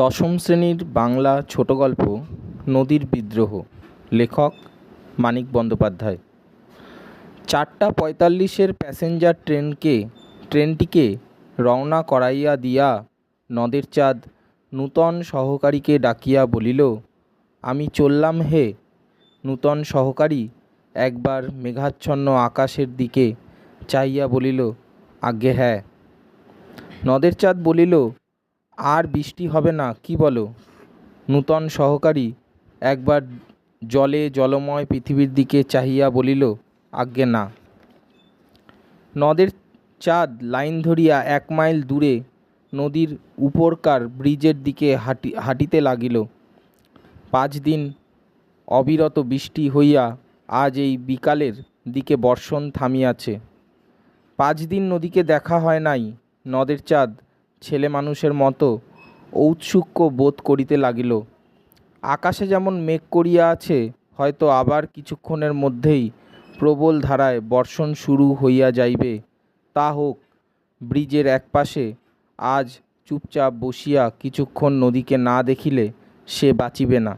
দশম শ্রেণির বাংলা ছোট গল্প, নদীর বিদ্রোহ, লেখক মানিক বন্দ্যোপাধ্যায়। চারটা পঁয়তাল্লিশের প্যাসেঞ্জার ট্রেনকে, ট্রেনটিকে রওনা করাইয়া দিয়া নদের চাঁদ নূতন সহকারীকে ডাকিয়া বলিল, আমি চললাম হে নূতন সহকারী একবার মেঘাচ্ছন্ন আকাশের দিকে চাহিয়া বলিল, আজ্ঞে হ্যাঁ নদের চাঁদ বলিল আর বৃষ্টি হবে না, কি বলো? নূতন সহকারী একবার জলে জলময় পৃথিবীর দিকে চাহিয়া বলিল, আজ্ঞে না। নদের চাঁদ লাইন ধরিয়া এক মাইল দূরে নদীর উপরকার ব্রিজের দিকে হাঁটি, হাঁটিতে লাগিল। পাঁচ দিন অবিরত বৃষ্টি হইয়া আজ এই বিকালের দিকে বর্ষণ থামিয়াছে। পাঁচ দিন নদীকে দেখা হয় নাই, নদের চাঁদ ছেলে মানুষের মতো ঔৎসুক্য বোধ করিতে লাগিল। আকাশে যেমন মেঘ করিয়া আছে, হয়তো আবার কিছুক্ষণের মধ্যেই প্রবল ধারায় বর্ষণ শুরু হইয়া যাইবে। তা হোক, ব্রিজের একপাশে আজ চুপচাপ বসিয়া কিছুক্ষণ নদীকে না দেখিলে সে বাঁচিবে না।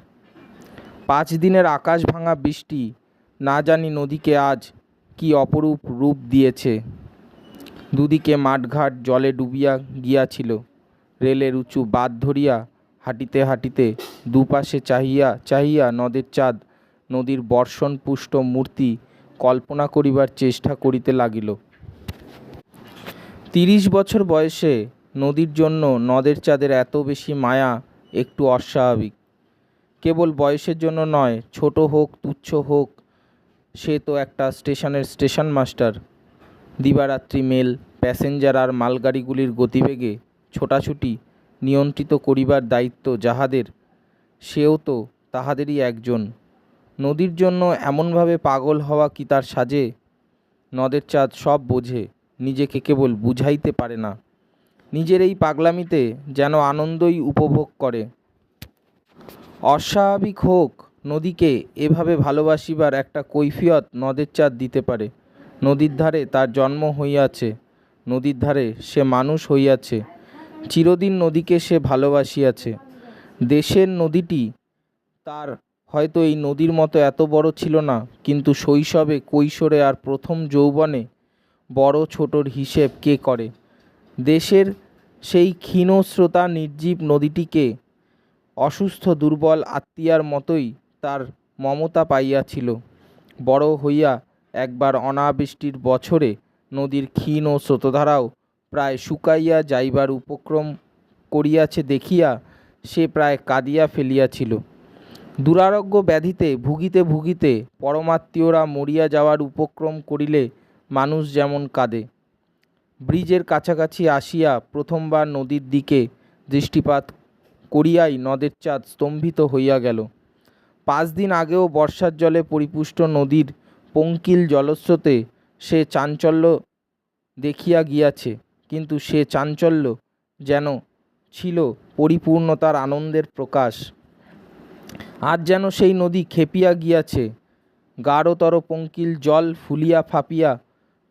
পাঁচ দিনের আকাশ ভাঙা বৃষ্টি, না জানি নদীকে আজ কি অপরূপ রূপ দিয়েছে। দুদিকে মাঠঘাট জলে ডুবিয়া গিয়াছিল। রেলের উঁচু বাঁধ ধরিয়া হাঁটিতে হাঁটিতে দুপাশে চাহিয়া চাহিয়া নদের চাঁদ, নদীর বর্ষণপুষ্ট মূর্তি কল্পনা করিবার চেষ্টা করিতে লাগিল। তিরিশ বছর বয়সে নদীর জন্য নদের চাঁদের এত বেশি মায়া একটু অস্বাভাবিক। কেবল বয়সের জন্য নয়, ছোট হোক, তুচ্ছ হোক, সে তো একটা স্টেশনের স্টেশন মাস্টার। দিবারাত্রি মেল প্যাসেঞ্জার আর মালগাড়িগুলির গতিবেগে ছোটাছুটি নিয়ন্ত্রিত করিবার দায়িত্ব যাহাদের, সেও তো তাহাদেরই একজন। নদীর জন্য এমনভাবে পাগল হওয়া কি তার সাজে? নদের চাঁদ সব বোঝে, নিজেকে কেবল বুঝাইতে পারে না। নিজের এই পাগলামিতে যেন আনন্দই উপভোগ করে। অস্বাভাবিক হোক, নদীকে এভাবে ভালোবাসিবার একটা কৈফিয়ত নদের চাঁদ দিতে পারে। নদীর ধারে তার জন্ম হইয়াছে, নদীর ধারে সে মানুষ হইয়াছে, চিরদিন নদীকে সে ভালোবাসিয়াছে। দেশের নদীটি তার, হয়তো এই নদীর মতো এত বড় ছিল না, কিন্তু শৈশবে কৈশোরে আর প্রথম যৌবনে বড় ছোটর হিসেব কে করে। দেশের সেই ক্ষীণস্রোতা নির্জীব নদীটিকে অসুস্থ, দুর্বল আত্মীয়ার মতোই তার মমতা পাইয়াছিল। বড় হইয়া একবার অনাবৃষ্টির বছরে নদীর ক্ষীণ ও স্রোতধারাও প্রায় শুকাইয়া যাইবার উপক্রম করিয়াছে দেখিয়া সে প্রায় কাঁদিয়া ফেলিয়াছিল। দুরারোগ্য ব্যাধিতে ভুগিতে ভুগিতে পরমাত্মীয়রা মরিয়া যাওয়ার উপক্রম করিলে মানুষ যেমন কাঁদে। ব্রিজের কাছাকাছি আসিয়া প্রথমবার নদীর দিকে দৃষ্টিপাত করিয়াই নদের চাঁদ স্তম্ভিত হইয়া গেল। পাঁচ দিন আগেও বর্ষার জলে পরিপুষ্ট নদীর পঙ্কিল জলস্রোতে সে চাঞ্চল্য দেখিয়া গিয়াছে, কিন্তু সে চাঞ্চল্য যেন ছিল পরিপূর্ণতার আনন্দের প্রকাশ। আজ যেন সেই নদী খেপিয়া গিয়াছে, গাঢ়তর পঙ্কিল জল ফুলিয়া ফাঁপিয়া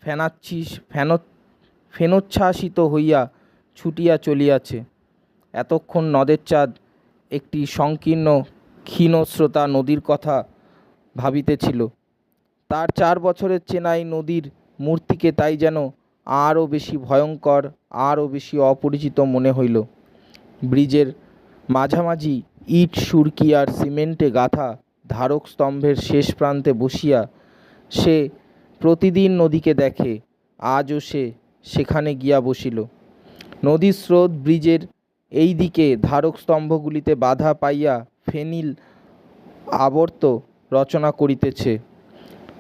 ফেনাচ্ছিস, ফেন ফেনোচ্ছ্বাসিত হইয়া ছুটিয়া চলিয়াছে। এতক্ষণ নদের চাঁদ একটি সংকীর্ণ ক্ষীণস্রোতা নদীর কথা ভাবিতেছিল। তার চার বছরের চেনাই নদীর মূর্তিকে তাই যেন আরও বেশি ভয়ঙ্কর, আরও বেশি অপরিচিত মনে হইল। ব্রিজের মাঝামাঝি ইট, সুরকি আর সিমেন্টে গাঁথা ধারক স্তম্ভের শেষ প্রান্তে বসিয়া সে প্রতিদিন নদীকে দেখে, আজও সে সেখানে গিয়া বসিল। নদীর স্রোত ব্রিজের এই দিকে ধারক স্তম্ভগুলিতে বাধা পাইয়া ফেনিল আবর্ত রচনা করিতেছে।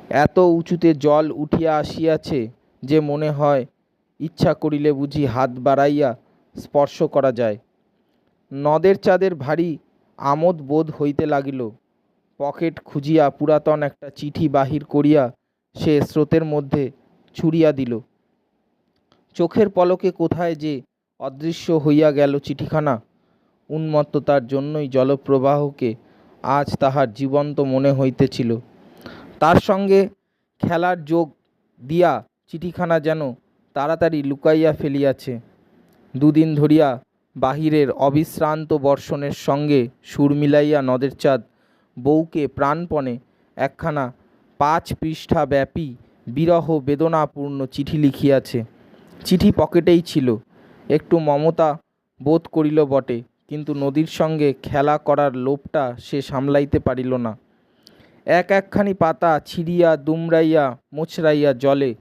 এত উঁচুতে জল উঠিয়া আসিয়াছে যে মনে হয়, ইচ্ছা করিলে বুঝি হাত বাড়াইয়া স্পর্শ করা যায়। নদের চাঁদের ভারী আমোদ বোধ হইতে লাগিল। পকেট খুঁজিয়া পুরাতন একটা চিঠি বাহির করিয়া সে স্রোতের মধ্যে ছুড়িয়া দিল। চোখের পলকে কোথায় যে অদৃশ্য হইয়া গেল চিঠিখানা, উন্মত্ততার জন্যই জলপ্রবাহকে আজ তাহার জীবন্ত মনে হইতেছিল। তার সঙ্গে খেলার যোগ দিয়া চিঠিখানা যেন তাড়াতাড়ি লুকাইয়া ফেলিয়াছে। দুদিন ধরিয়া বাহিরের অবিশ্রান্ত বর্ষণের সঙ্গে সুর মিলাইয়া নদের চাঁদ বউকে প্রাণপণে একখানা পাঁচ পৃষ্ঠা ব্যাপী বিরহ বেদনাপূর্ণ চিঠি লিখিয়াছে। চিঠি পকেটেই ছিল। একটু মমতা বোধ করিল বটে, কিন্তু নদীর সঙ্গে খেলা করার লোভটা সে সামলাইতে পারিল না। এক একখানি পাতা ছিঁড়িয়া, দুমড়াইয়া, মোচড়াইয়া জলে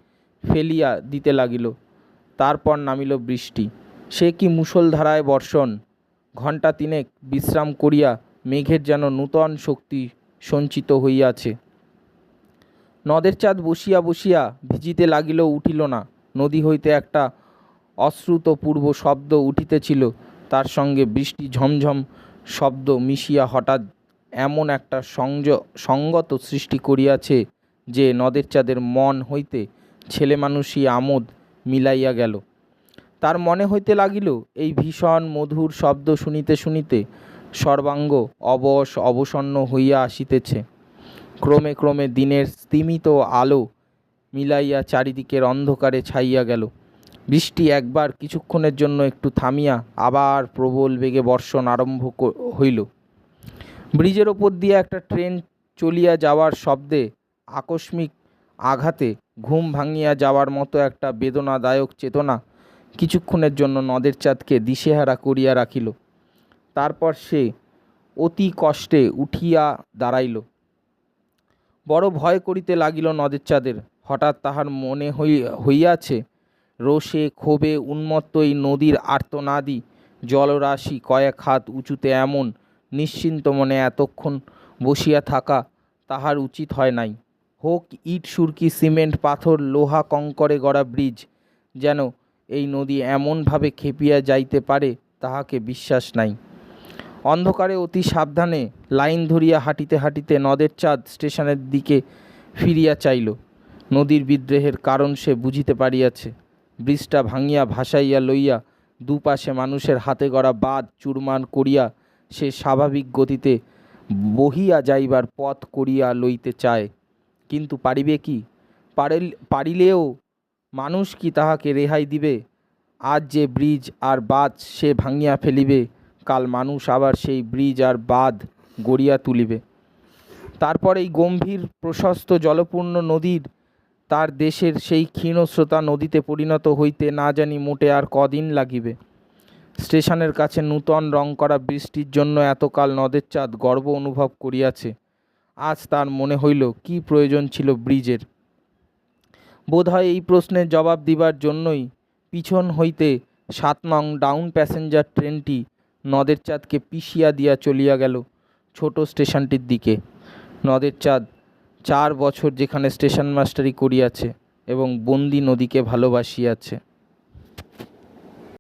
ফেলিয়া দিতে লাগিল। তারপর নামিল বৃষ্টি। সে কি মুষলধারায় বর্ষণ? ঘণ্টা তিনেক বিশ্রাম করিয়া মেঘের যেন নূতন শক্তি সঞ্চিত হইয়াছে। নদের চাঁদ বসিয়া বসিয়া ভিজিতে লাগিল, উঠিল না। নদী হইতে একটা অশ্রুতপূর্ব শব্দ উঠিতেছিল। তার সঙ্গে বৃষ্টি ঝমঝম শব্দ মিশিয়া হঠাৎ এমন একটা সংয, সঙ্গত সৃষ্টি করিয়াছে যে নদের চাঁদের মন হইতে ছেলে মানুষই আমোদ মিলাইয়া গেল। তার মনে হইতে লাগিল, এই ভীষণ মধুর শব্দ শুনিতে শুনিতে সর্বাঙ্গ অবশ অবসন্ন হইয়া আসিতেছে। ক্রমে ক্রমে দিনের স্তিমিত আলো মিলাইয়া চারিদিকের অন্ধকারে ছাইয়া গেল। বৃষ্টি একবার কিছুক্ষণের জন্য একটু থামিয়া আবার প্রবল বেগে বর্ষণ আরম্ভ হইল। ব্রিজের ওপর দিয়ে একটা ট্রেন চলিয়া যাওয়ার শব্দে আকস্মিক আঘাতে ঘুম ভাঙিয়া যাওয়ার মতো একটা বেদনাদায়ক চেতনা কিছুক্ষণের জন্য নদের চাঁদকে দিশেহারা করিয়া রাখিল। তারপর সে অতি কষ্টে উঠিয়া দাঁড়াইল। বড় ভয় করিতে লাগিল নদের চাঁদের। হঠাৎ তাহার মনে হই- হইয়াছে, রোষে, ক্ষোভে উন্মত্ত এই নদীর আর্তনাদি জলরাশি কয়েক হাত উঁচুতে এমন নিশ্চিন্ত মনে এতক্ষণ বসিয়া থাকা তাহার উচিত হয় নাই। হোক ইট, সুরকি, সিমেন্ট, পাথর, লোহা, কঙ্করে গড়া ব্রিজ, যেন এই নদী এমনভাবে খেপিয়া যাইতে পারে তাহাকে বিশ্বাস নাই। অন্ধকারে অতি সাবধানে লাইন ধরিয়া হাঁটিতে হাঁটিতে নদের চাঁদ স্টেশনের দিকে ফিরিয়া চাইল। নদীর বিদ্রোহের কারণ সে বুঝিতে পারিয়াছে। ব্রিজটা ভাঙিয়া ভাসাইয়া লইয়া দুপাশে মানুষের হাতে গড়া বাঁধ চুরমান করিয়া সে স্বাভাবিক গতিতে বহিয়া যাইবার পথ করিয়া লইতে চায়। কিন্তু পারিবে কি? পারিল, পারিলেও মানুষ কি তাহাকে রেহাই দিবে? আজ যে ব্রিজ আর বাঁধ সে ভাঙিয়া ফেলিবে, কাল মানুষ আবার সেই ব্রিজ আর বাঁধ গড়িয়া তুলিবে। তারপর এই গম্ভীর, প্রশস্ত, জলপূর্ণ নদীর তার দেশের সেই ক্ষীণস্রোতা নদীতে পরিণত হইতে না জানি মোটে আর কদিন লাগিবে। স্টেশনের কাছে নূতন রং করা বৃষ্টির জন্য এতকাল নদের চাঁদ গর্ব অনুভব করিয়াছে। আজ তার মনে হইল, কি প্রয়োজন ছিল ব্রিজের? বোধহয় এই প্রশ্নের জবাব দিবার জন্যই পিছন হইতে সাত নং ডাউন প্যাসেঞ্জার ট্রেনটি নদের চাঁদকে পিষিয়া দিয়া চলিয়া গেল ছোট স্টেশনটির দিকে। নদের চাঁদ চার বছর যেখানে স্টেশন মাস্টারি করিয়াছে এবং বন্দি নদীকে ভালোবাসিয়াছে।